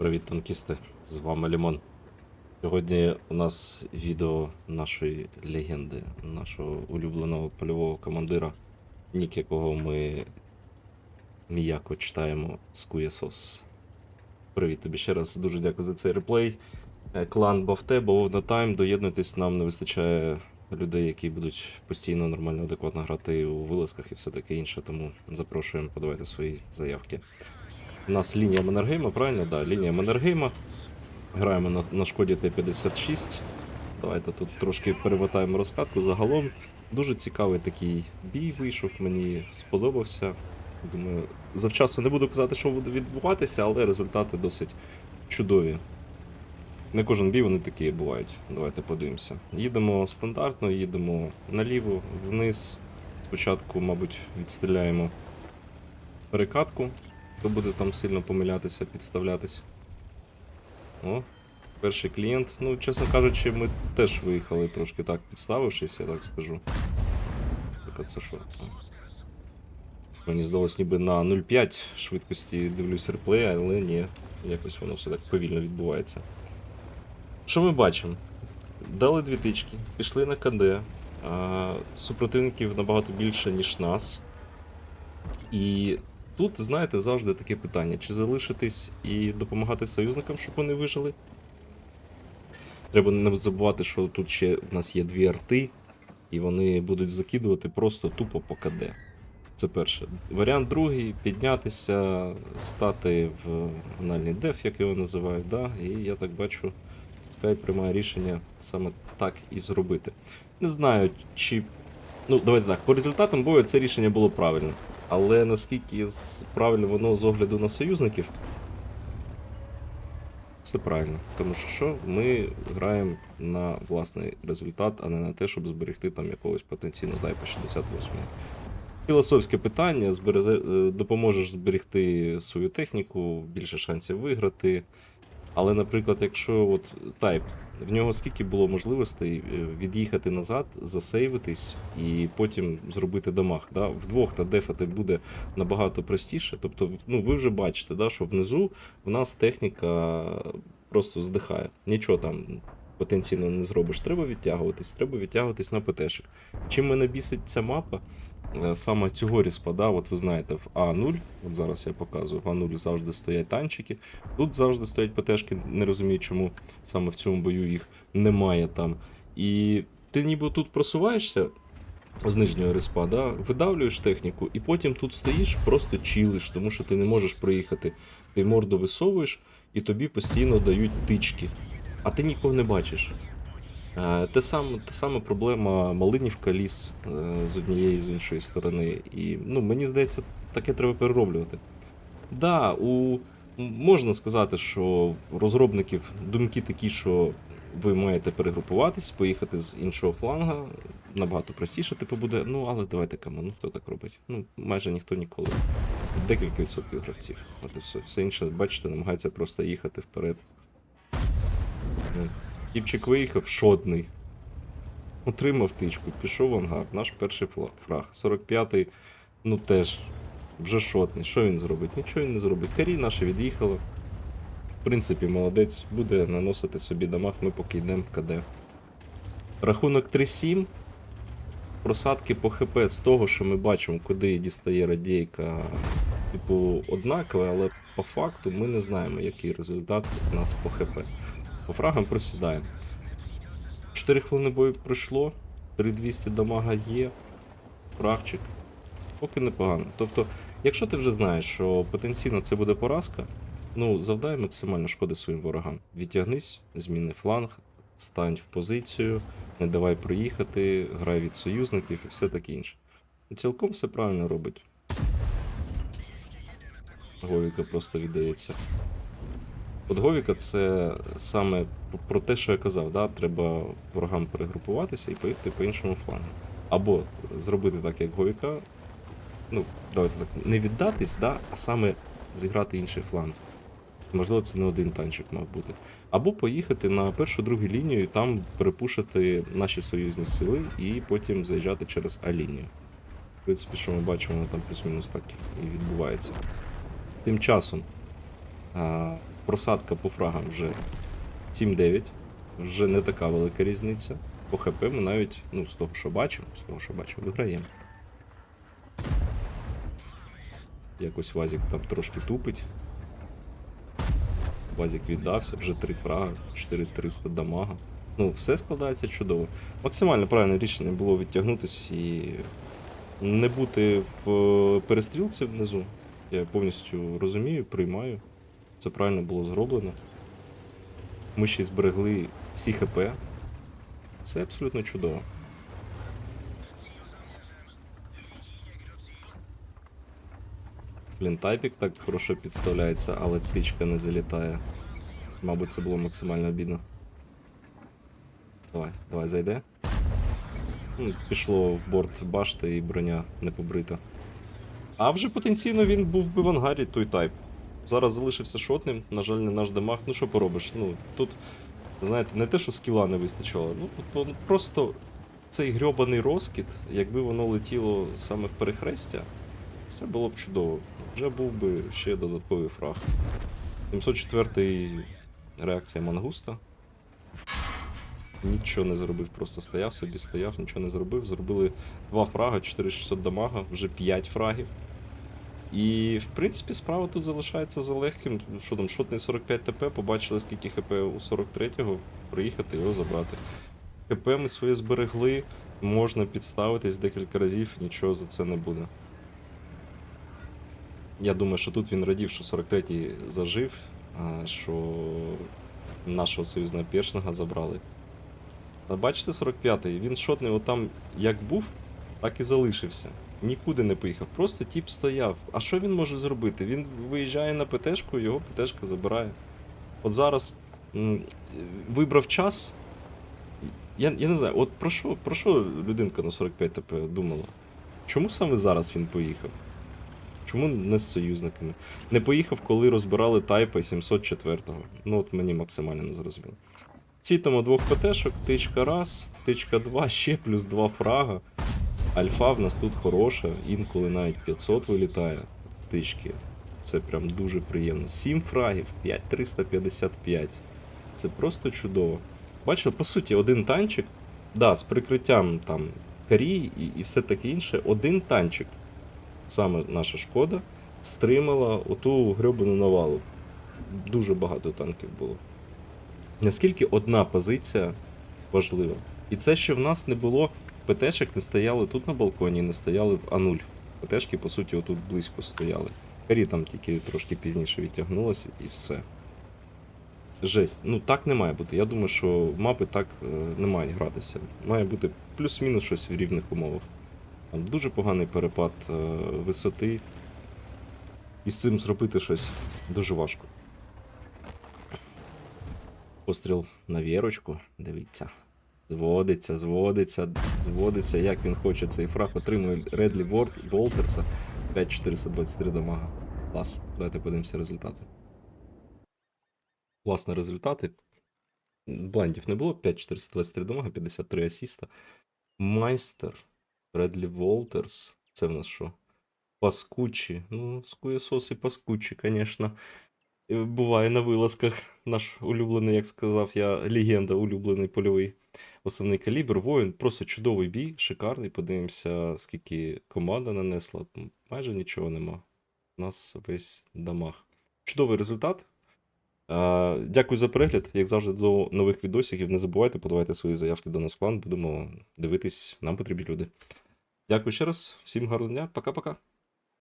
Привіт, танкісти! З вами Лімон. Сьогодні у нас відео нашої легенди, нашого улюбленого польового командира, нік якого ми м'яко читаємо з Куєсос. Привіт тобі ще раз. Дуже дякую за цей реплей. Е, Клан Бафте, Бов на тайм. Доєднуйтесь, нам не вистачає людей, які будуть постійно нормально, адекватно грати у вилазках і все таке інше. Тому запрошуємо, подавайте свої заявки. У нас лінія Маннергейма, правильно? Да, лінія Маннергейма. Граємо на, на шкоді Т-56. Давайте тут трошки перемотаємо розкатку. Загалом дуже цікавий такий бій вийшов, мені сподобався. Думаю, завчасно не буду казати, що буде відбуватися, але результати досить чудові. Не кожен бій вони такі бувають. Давайте подивимося. Їдемо стандартно, їдемо наліво, вниз. Спочатку, мабуть, відстріляємо перекатку. Хто буде там сильно помилятися, підставлятись. О, перший клієнт. Ну, чесно кажучи, ми теж виїхали трошки так підставившись, я так скажу. Так, а це що? Мені здалось ніби на 0,5 швидкості дивлюсь реплей, але ні, якось воно все так повільно відбувається. Що ми бачимо? Дали дві тички, пішли на КД. Супротивників набагато більше, ніж нас. І тут, знаєте, завжди таке питання: чи залишитись і допомагати союзникам, щоб вони вижили? Треба не забувати, що тут ще в нас є дві арти, і вони будуть закидувати просто тупо по КД. Це перше. Варіант другий піднятися, стати в анальний деф, як його називають, да? і я так бачу, Sky приймає рішення саме так і зробити. Не знаю, чи. Ну, давайте так, по результатам бою це рішення було правильне. Але наскільки правильно воно з огляду на союзників, все правильно. Тому що що ми граємо на власний результат, а не на те, щоб зберегти там якогось потенційно тайпа 68. Філософське питання: е, допоможеш зберегти свою техніку, більше шансів виграти. Але, наприклад, якщо от тайп, в нього скільки було можливостей е, від'їхати назад, засейвитись і потім зробити дамаг. Да? Вдвох та дефати буде набагато простіше. Тобто, ну ви вже бачите, да, що внизу в нас техніка просто здихає. Нічого там потенційно не зробиш. Треба відтягуватись, треба відтягуватись на ПТшек. Чим мене бісить ця мапа? е, Саме цього різпа, да, от ви знаєте, в А0, от зараз я показую, в А0 завжди стоять танчики, тут завжди стоять ПТшки, не розумію, чому саме в цьому бою їх немає там. І ти ніби тут просуваєшся з нижнього респа, да, видавлюєш техніку, і потім тут стоїш, просто чилиш, тому що ти не можеш проїхати. Ти морду висовуєш, і тобі постійно дають тички. А ти нікого не бачиш. Е, Те саме, те саме проблема Малинівка ліс е, з однієї і з іншої сторони. І ну, мені здається, таке треба перероблювати. Да, у, можна сказати, що розробників думки такі, що ви маєте перегрупуватись, поїхати з іншого фланга. Набагато простіше, типу, буде. Ну, але давайте кому, ну хто так робить? Ну, майже ніхто ніколи. Декілька відсотків гравців. От і все. Все інше, бачите, намагається просто їхати вперед. Тіпчик виїхав, шотний. Отримав тичку, пішов в ангар, наш перший фраг. 45-й, ну теж, вже шотний. Що він зробить? Нічого він не зробить. Карі наша від'їхала. В принципі, молодець, буде наносити собі дамаг, ми поки йдемо в КД. Рахунок 3-7. Просадки по ХП з того, що ми бачимо, куди дістає радійка, типу, однакове, але по факту ми не знаємо, який результат у нас по ХП. По фрагам просідаємо. 4 хвилини бою пройшло, 3200 дамага є, фрагчик. Поки непогано. Тобто, якщо ти вже знаєш, що потенційно це буде поразка, ну завдай максимально шкоди своїм ворогам. Відтягнись, зміни фланг, стань в позицію, не давай проїхати, грай від союзників і все таке інше. Цілком все правильно робить. Говіка просто віддається. От Говіка це саме про те, що я казав, да? треба ворогам перегрупуватися і поїхати по іншому флангу. Або зробити так, як Говіка, ну, давайте так, не віддатись, да? а саме зіграти інший фланг. Можливо, це не один танчик мав бути. Або поїхати на першу другу лінію там перепушити наші союзні сили і потім заїжджати через А-лінію. В принципі, що ми бачимо, воно там плюс-мінус так і відбувається. Тим часом. Просадка по фрагам вже 7-9. Вже не така велика різниця. По ХП ми навіть, ну, з того, що бачимо, з того, що бачимо, виграємо. Якось Вазік там трошки тупить. Вазік віддався, вже 3 фрага, 4300 дамага. Ну, все складається чудово. Максимально правильне рішення було відтягнутися і не бути в е, перестрілці внизу. Я повністю розумію, приймаю. Це правильно було зроблено. Ми ще й зберегли всі ХП. Це абсолютно чудово. Блін, тайпік так хорошо підставляється, але птичка не залітає. Мабуть, це було максимально обідно. Давай, давай, зайде. Ну, пішло в борт башти і броня не побрита. А вже потенційно він був би в ангарі той тайп. Зараз залишився шотним, на жаль, не наш демаг. Ну що поробиш? Ну, тут, знаєте, не те, що скіла не вистачало, ну просто цей грьобаний розкид, якби воно летіло саме в перехрестя, все було б чудово. Вже був би ще додатковий фраг. 704 реакція мангуста. Нічого не зробив, просто стояв собі, стояв, нічого не зробив. Зробили 2 фрага, 4600 дамага, вже 5 фрагів. І, в принципі, справа тут залишається за легким. Що там, шотний 45 ТП, побачили, скільки ХП у 43-го, приїхати його забрати. ХП ми своє зберегли, можна підставитись декілька разів, нічого за це не буде. Я думаю, що тут він радів, що 43-й зажив, що нашого союзного першнага забрали. А бачите, 45-й, він шотний отам як був, так і залишився. Нікуди не поїхав. Просто тіп стояв. А що він може зробити? Він виїжджає на ПТшку, його ПТшка забирає. От зараз м, вибрав час. Я, я не знаю, от про що, про що людинка на 45 ТП думала? Чому саме зараз він поїхав? Чому не з союзниками? Не поїхав, коли розбирали тайпа 704-го. Ну от мені максимально не зрозуміло. Цвітимо двох ПТшок, тичка раз, тичка два, ще плюс два фрага. Альфа в нас тут хороша, інколи навіть 500 вилітає з тички. Це прям дуже приємно. 7 фрагів, 5355. Це просто чудово. Бачили, по суті, один танчик, да, з прикриттям там карі і, і все таке інше, один танчик, саме наша шкода, стримала оту грьобану навалу. Дуже багато танків було. Наскільки одна позиція важлива. І це ще в нас не було ПТшек, не стояли тут на балконі, не стояли в А0. ПТшки, по суті, отут близько стояли. Карі там тільки трошки пізніше відтягнулося і все. Жесть. Ну так не має бути. Я думаю, що мапи так е, не мають гратися. Має бути плюс-мінус щось в рівних умовах. Там дуже поганий перепад е, висоти. І з цим зробити щось дуже важко. Постріл на вірочку, дивіться. Зводиться, зводиться, зводиться, як він хоче цей фраг. Отримує Редлі Ворд, Волтерса 5423 дамага. Клас. Давайте подивимося результати. Власне, результати. Блендів не було. 5423 дамага, 53 асіста. Майстер. Редлі Волтерс. Це в нас що? Паскучі. Ну, скуєсос і паскучі, звісно. Е, Буває на вилазках. Наш улюблений, як сказав я, легенда, улюблений польовий. Основний калібр, воїн, просто чудовий бій, шикарний. Подивимося, скільки команда нанесла. Майже нічого нема. У нас весь дамаг. Чудовий результат. Дякую за перегляд. Як завжди, до нових відосиків. Не забувайте, подавайте свої заявки до нас в клан. Будемо дивитись, нам потрібні люди. Дякую ще раз, всім гарного дня, пока-пока.